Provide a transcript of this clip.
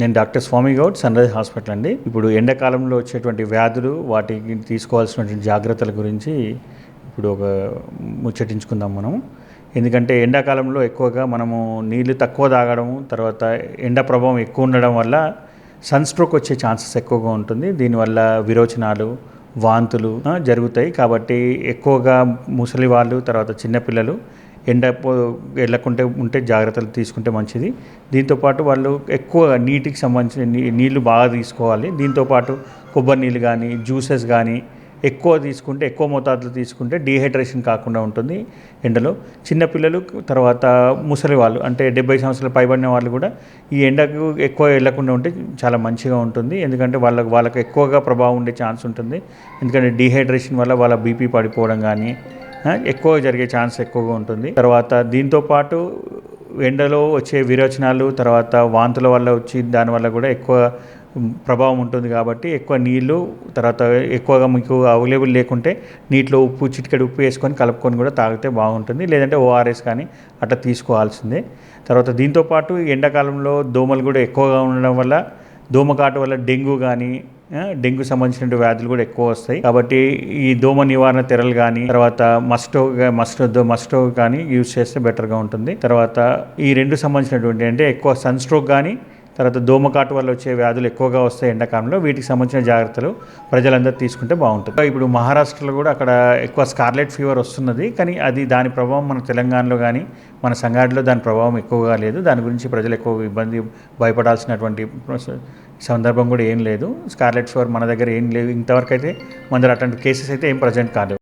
నేను doctor Swamy Goud Sunrise Hospital అండి. ఇప్పుడు ఎండాకాలంలో వచ్చేటువంటి వ్యాధులు వాటికి తీసుకోవాల్సినటువంటి జాగ్రత్తల గురించి ఇప్పుడు ఒక ముచ్చటించుకుందాం మనం. ఎందుకంటే ఎండాకాలంలో ఎక్కువగా మనము నీళ్ళు తక్కువ తాగడం తర్వాత ఎండ ప్రభావం ఎక్కువ ఉండడం వల్ల సన్ స్ట్రోక్ వచ్చే ఛాన్సెస్ ఎక్కువగా ఉంటుంది. దీనివల్ల విరోచనాలు వాంతులు జరుగుతాయి. కాబట్టి ఎక్కువగా ముసలి వాళ్ళు తర్వాత చిన్నపిల్లలు ఎండ పో- వెళ్ళకుంటే ఉంటే జాగ్రత్తలు తీసుకుంటే మంచిది. దీంతోపాటు వాళ్ళు ఎక్కువ నీటికి సంబంధించిన నీ నీళ్ళు బాగా తీసుకోవాలి. దీంతోపాటు కొబ్బరి నీళ్ళు కానీ జ్యూసెస్ కానీ ఎక్కువ తీసుకుంటే ఎక్కువ మోతాదులో తీసుకుంటే డీహైడ్రేషన్ కాకుండా ఉంటుంది ఎండలో. చిన్నపిల్లలు తర్వాత ముసలి వాళ్ళు అంటే డెబ్బై సంవత్సరాలు పైబడిన వాళ్ళు కూడా ఈ ఎండకు ఎక్కువ వెళ్ళకుండా ఉంటే చాలా మంచిగా ఉంటుంది. ఎందుకంటే వాళ్ళకు వాళ్ళకి ఎక్కువగా ప్రభావం ఉండే ఛాన్స్ ఉంటుంది. ఎందుకంటే డీహైడ్రేషన్ వల్ల వాళ్ళ బీపీ పడిపోవడం కానీ ఎక్కువ జరిగే ఛాన్స్ ఎక్కువగా ఉంటుంది. తర్వాత దీంతో పాటు ఎండలో వచ్చే విరోచనాలు తర్వాత వాంతుల వల్ల వచ్చి దానివల్ల కూడా ఎక్కువ ప్రభావం ఉంటుంది కాబట్టి ఎక్కువ నీళ్ళు తర్వాత ఎక్కువగా మీకు అవైలబుల్ లేకుంటే నీటిలో ఉప్పు చిటికెడు ఉప్పు వేసుకొని కలుపుకొని కూడా తాగితే బాగుంటుంది. లేదంటే ఓఆర్ఎస్ కానీ అట్లా తీసుకోవాల్సిందే. తర్వాత దీంతోపాటు ఎండాకాలంలో దోమలు కూడా ఎక్కువగా ఉండడం వల్ల దోమకాటు వల్ల డెంగ్యూ కానీ డెంగ్యూ సంబంధించిన వ్యాధులు కూడా ఎక్కువ వస్తాయి. కాబట్టి ఈ దోమ నివారణ తెరలు కానీ తర్వాత మస్టో మస్టో మస్టో కానీ యూజ్ చేస్తే బెటర్గా ఉంటుంది. తర్వాత ఈ రెండు సంబంధించినటువంటి అంటే ఎక్కువ సన్ స్ట్రోక్ కానీ తర్వాత దోమకాటు వల్ల వచ్చే వ్యాధులు ఎక్కువగా వస్తాయి ఎండాకాలంలో వీటికి సంబంధించిన జాగ్రత్తలు ప్రజలందరూ తీసుకుంటే బాగుంటుంది. ఇప్పుడు మహారాష్ట్రలో కూడా అక్కడ ఎక్కువ స్కార్లెట్ ఫీవర్ వస్తున్నది. కానీ అది దాని ప్రభావం మన తెలంగాణలో కానీ మన సంగాడిలో దాని ప్రభావం ఎక్కువగా లేదు. దాని గురించి ప్రజలు ఎక్కువ ఇబ్బంది భయపడాల్సినటువంటి సందర్భం కూడా ఏం లేదు. స్కార్లెట్ ఫీవర్ మన దగ్గర ఏం లేదు ఇంతవరకు అయితే మన దగ్గర అటువంటి కేసెస్ అయితే ఏం ప్రజెంట్ కాదు